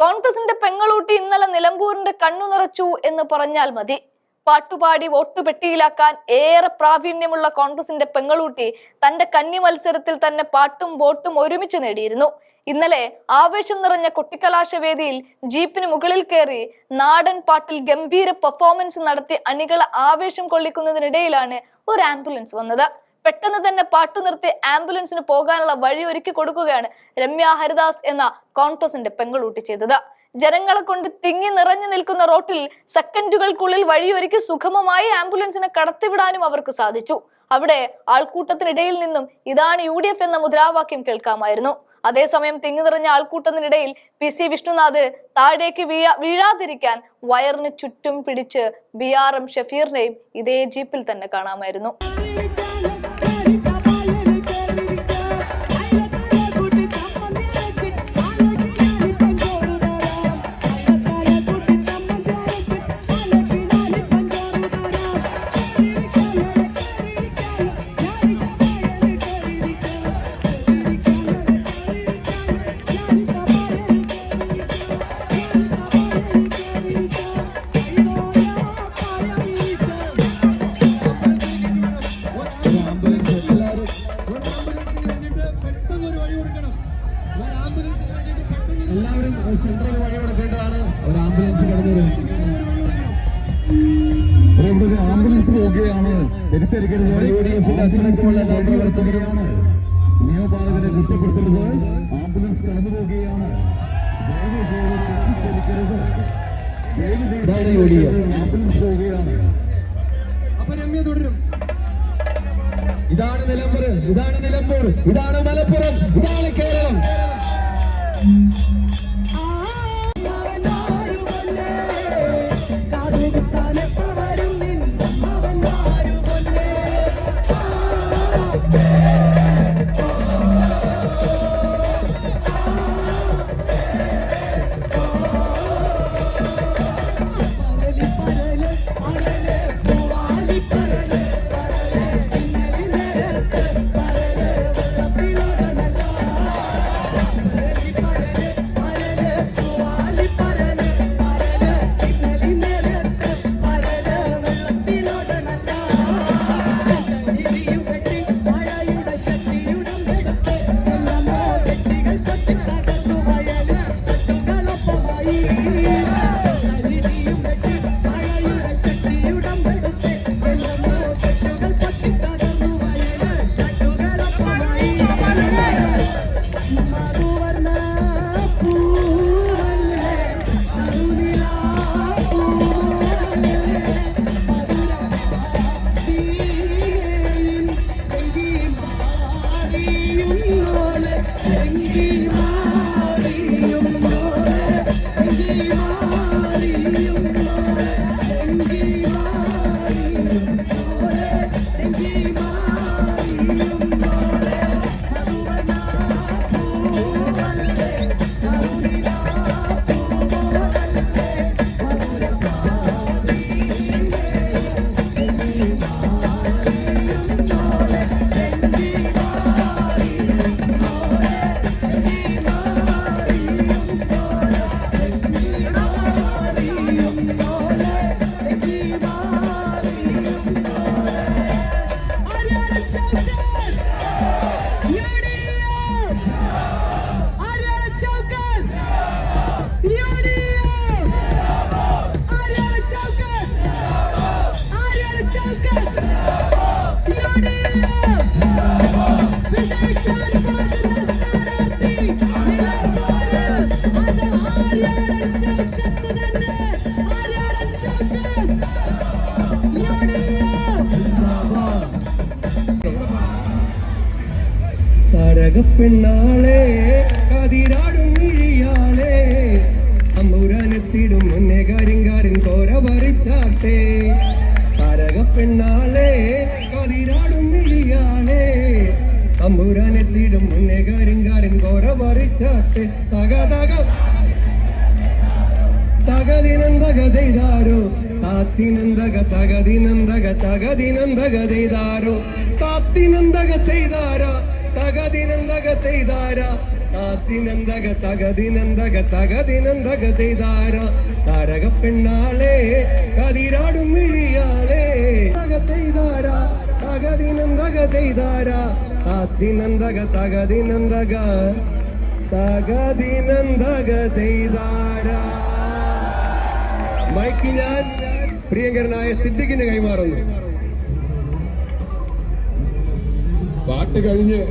കോൺഗ്രസിന്റെ പെങ്ങളൂട്ടി ഇന്നലെ നിലമ്പൂരിന്റെ കണ്ണു നിറച്ചു എന്ന് പറഞ്ഞാൽ മതി. പാട്ടുപാടി വോട്ട് പെട്ടിയിലാക്കാൻ ഏറെ പ്രാവീണ്യമുള്ള കോൺഗ്രസിന്റെ പെങ്ങളൂട്ടി തന്റെ കന്നി മത്സരത്തിൽ തന്നെ പാട്ടും വോട്ടും ഒരുമിച്ച് നേടിയിരുന്നു. ഇന്നലെ ആവേശം നിറഞ്ഞ കൊട്ടിക്കലാശ വേദിയിൽ ജീപ്പിന് മുകളിൽ കയറി നാടൻ പാട്ടിൽ ഗംഭീര പെർഫോമൻസ് നടത്തി അണികളെ ആവേശം കൊള്ളിക്കുന്നതിനിടയിലാണ് ഒരു ആംബുലൻസ് വന്നത്. പെട്ടെന്ന് തന്നെ പാട്ടു നിർത്തി ആംബുലൻസിന് പോകാനുള്ള വഴി ഒരുക്കി കൊടുക്കുകയാണ് രമ്യ ഹരിദാസ് എന്ന കോൺഗ്രസിന്റെ പെങ്ങളൂട്ടി ചെയ്തത്. ജനങ്ങളെ കൊണ്ട് തിങ്ങി നിറഞ്ഞു നിൽക്കുന്ന റോട്ടിൽ സെക്കൻഡുകൾക്കുള്ളിൽ വഴിയൊരുക്കി സുഗമമായി ആംബുലൻസിനെ കടത്തിവിടാനും അവർക്ക് സാധിച്ചു. അവിടെ ആൾക്കൂട്ടത്തിനിടയിൽ നിന്നും ഇതാണ് യു എന്ന മുദ്രാവാക്യം കേൾക്കാമായിരുന്നു. അതേസമയം തിങ്ങി നിറഞ്ഞ ആൾക്കൂട്ടത്തിനിടയിൽ പി സി വിഷ്ണുനാഥ് താഴേക്ക് വീഴാ വീഴാതിരിക്കാൻ വയറിന് ചുറ്റും പിടിച്ച് ബി ആർ എം ഷഫീറിനെയും ഇതേ ജീപ്പിൽ തന്നെ കാണാമായിരുന്നു. തെറ്റിദ്ധരിക്കരുത് യു ഡി എഫിന്റെ അച്ചടക്കമുള്ള എല്ലാ പ്രവർത്തകരുമാണ്. നിയമപാലകരെ കുറ്റപ്പെടുത്തരുത് ആംബുലൻസ് കടന്നു പോവുകയാണ് പോവുകയാണ്. അപ്പൊ രമ്യ തുടരും. ഇതാണ് നിലമ്പൂർ ഇതാണ് നിലമ്പൂർ ഇതാണ് മലപ്പുറം ഇതാണ് കേരളം. താരകപ്പെണ്ണാളെ കതിരാടും മിഴിയാളെ അമ്പുരാനെത്തിടും മുന്നേ കരിങ്കാരൻ കോര പറിച്ചാട്ടെ താരകപ്പെണ്ണാളെ കതിരാടും മിഴിയാളെ അമ്പുരാനെത്തിടും മുന്നേ കരിങ്കാരൻ കോര പറിച്ചാട്ടെ തക തക. തകതിനന്തക ചെയ്താരോ? താത്തിനന്തക തകതിനന്തക തകതിനന്തക ചെയ്താരോ? താത്തിനന്തക ചെയ്താരോ? തെയ്താര താത്തിനന്തക തകതിനന്തക തകതിനന്തക തെയ്താര. താരക പെണ്ണാളെ കതിരാടും മിഴിയാളെ തെയ്താര തകതിനന്തക തെയ്താര. താത്തിനന്തക തകതിനന്തക തകതിനന്തക തെയ്താര. മൈക്ക് ഞാൻ പ്രിയങ്കരനായ സിദ്ദിഖിന് കൈമാറുന്നു. പാട്ട് കഴിഞ്ഞ്